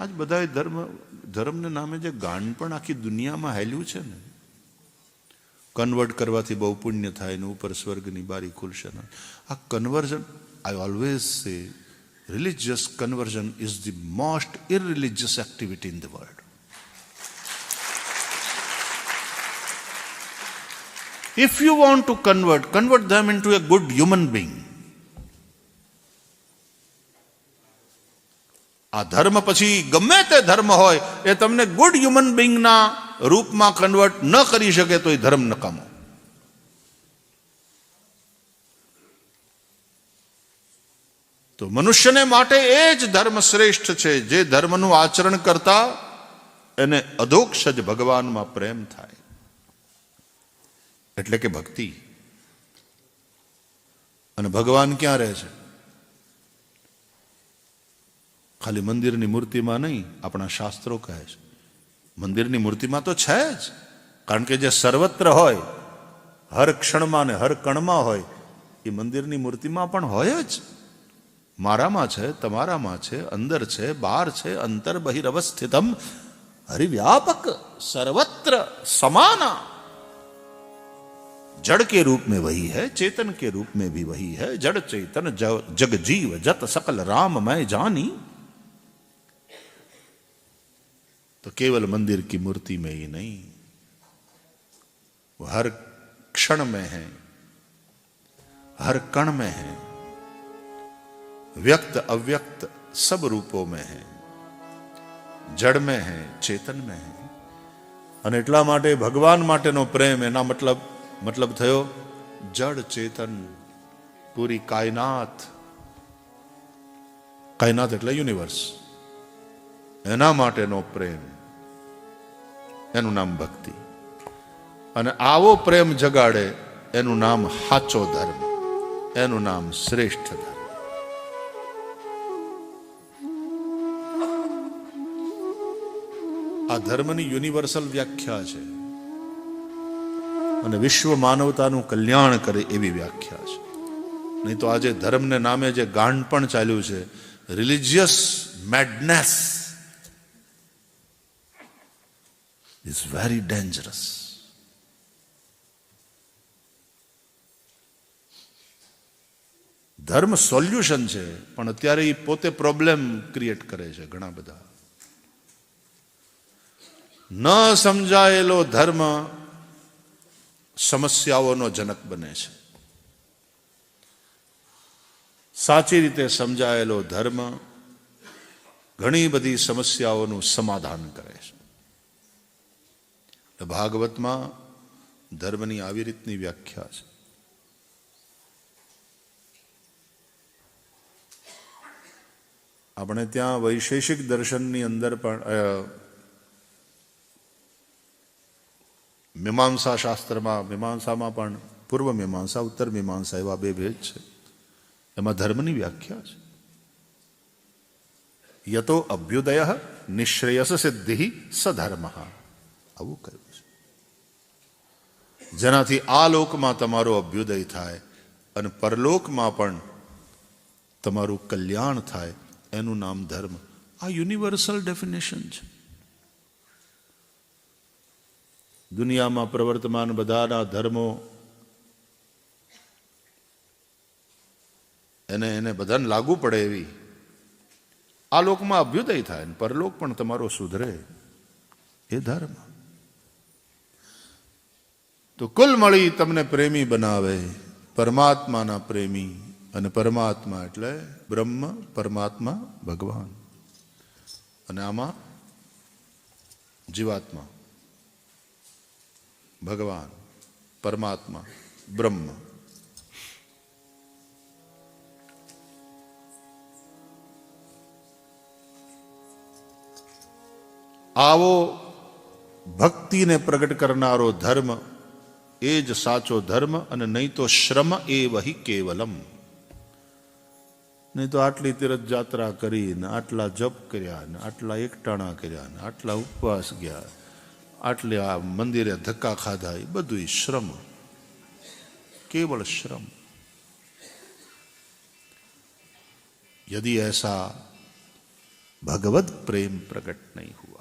આજ બધા ધર્મ ધર્મને નામે જે ગાન પણ આખી દુનિયામાં હેલ્યું છે ને કન્વર્ટ કરવાથી બહુ પુણ્ય થાય ને ઉપર સ્વર્ગની બારી ખુલશે ને આ conversion I always say religious conversion is the most irreligious activity in the world If you want to convert, convert them into a good human being. આ ધર્મ પછી ગમે તે ધર્મ હોય, એ તમને ગુડ હ્યુમન બિંગના રૂપમાં કન્વર્ટ ન કરી શકે તો એ ધર્મ નકામો. તો મનુષ્યને માટે એ જ ધર્મ શ્રેષ્ઠ છે, જે ધર્મનું આચરણ કરતા એને અધોક્ષ જ ભગવાનમાં પ્રેમ થાય. એટલે કે ભક્તિ. અને ભગવાન ક્યાં રહે છે? ખાલી મંદિરની મૂર્તિમાં નહીં આપણા શાસ્ત્રો કહે છે મંદિરની મૂર્તિમાં તો છે જ કારણ કે જે સર્વત્ર હોય હર ક્ષણમાં ને હર કણમાં હોય એ મંદિરની મૂર્તિમાં પણ હોય જ મારામાં છે તમારામાં છે અંદર છે બહાર છે અંતર બહિરવસ્થિતમ હરિવ્યાપક સર્વત્ર સમાના जड़ के रूप में वही है चेतन के रूप में भी वही है जड़ चेतन ज- जग जीव जत सकल राम मैं जानी तो केवल मंदिर की मूर्ति में ही नहीं वो हर क्षण में है हर कण में है व्यक्त अव्यक्त सब रूपों में है જડ में है ચેતન में है અને એટલા માટે ભગવાન માટેનો પ્રેમ એના મતલબ મતલબ થયો જડ ચેતન પૂરી કાયનાત કાયનાત એટલે યુનિવર્સ એના માટેનો પ્રેમ. એનું નામ ભક્તિ. અને આવો પ્રેમ જગાડે એનું નામ સાચો ધર્મ. એનું નામ શ્રેષ્ઠ ધર્મ. આ ધર્મની યુનિવર્સલ વ્યાખ્યા છે. અને વિશ્વ માનવતાનું કલ્યાણ કરે એવી વ્યાખ્યા છે. નહીં તો આજે ધર્મને નામે જે ગાંડ પણ ચાલ્યું છે religious madness is very dangerous ધર્મ સોલ્યુશન છે, પણ અત્યારે એ પોતે પ્રોબ્લેમ ક્રિએટ કરે છે ઘણા બધા. ન સમજાયેલો ધર્મ સમસ્યાઓનો જનક બને છે. સાચી રીતે સમજાયેલો ધર્મ ઘણી બધી સમસ્યાઓનું સમાધાન કરે છે એટલે ભાગવતમાં ધર્મની આવી રીતની વ્યાખ્યા છે આપણે ત્યાં વૈશેષિક દર્શનની અંદર પણ અ, મીમાંસા શાસ્ત્રમાં મીમાંસામાં પણ પૂર્વ મીમાંસા ઉત્તર મીમાંસા એવા બે ભેદ છે એમાં ધર્મની વ્યાખ્યા છે યતો અભ્યુદય નિશ્રેયસ સિદ્ધિ સધર્મ આવું કર્યું છે જેનાથી આ લોકમાં તમારો અભ્યુદય થાય અને પરલોકમાં પણ તમારું કલ્યાણ થાય એનું નામ ધર્મ. આ યુનિવર્સલ ડેફિનેશન છે. દુનિયામાં પ્રવર્તમાન બધાના ધર્મો એને એને બધાને લાગુ પડે એવી. આ લોકમાં અભ્યુદય થાય પરલોક પણ તમારો સુધરે. એ ધર્મ. તો કુલ મળી તમને પ્રેમી બનાવે, પરમાત્માના પ્રેમી અને પરમાત્મા એટલે બ્રહ્મ, પરમાત્મા, ભગવાન. અને આમાં જીવાત્મા, ભગવાન, પરમાત્મા, બ્રહ્મ. આવો ભક્તિને પ્રગટ કરનારો ધર્મ એ જ સાચો ધર્મ અને નહીં તો શ્રમ એ વહી કેવલમ. નહીં તો આટલી તીરથ જાત્રા કરીને આટલા જપ કર્યા ને આટલા એકટાણા કર્યા ને આટલા ઉપવાસ ગયા. આટલે આ મંદિરે ધક્કા ખાધા, એ બધું શ્રમ. કેવળ શ્રમ. યદિ એસા ભગવત પ્રેમ પ્રગટ નહીં હુઆ.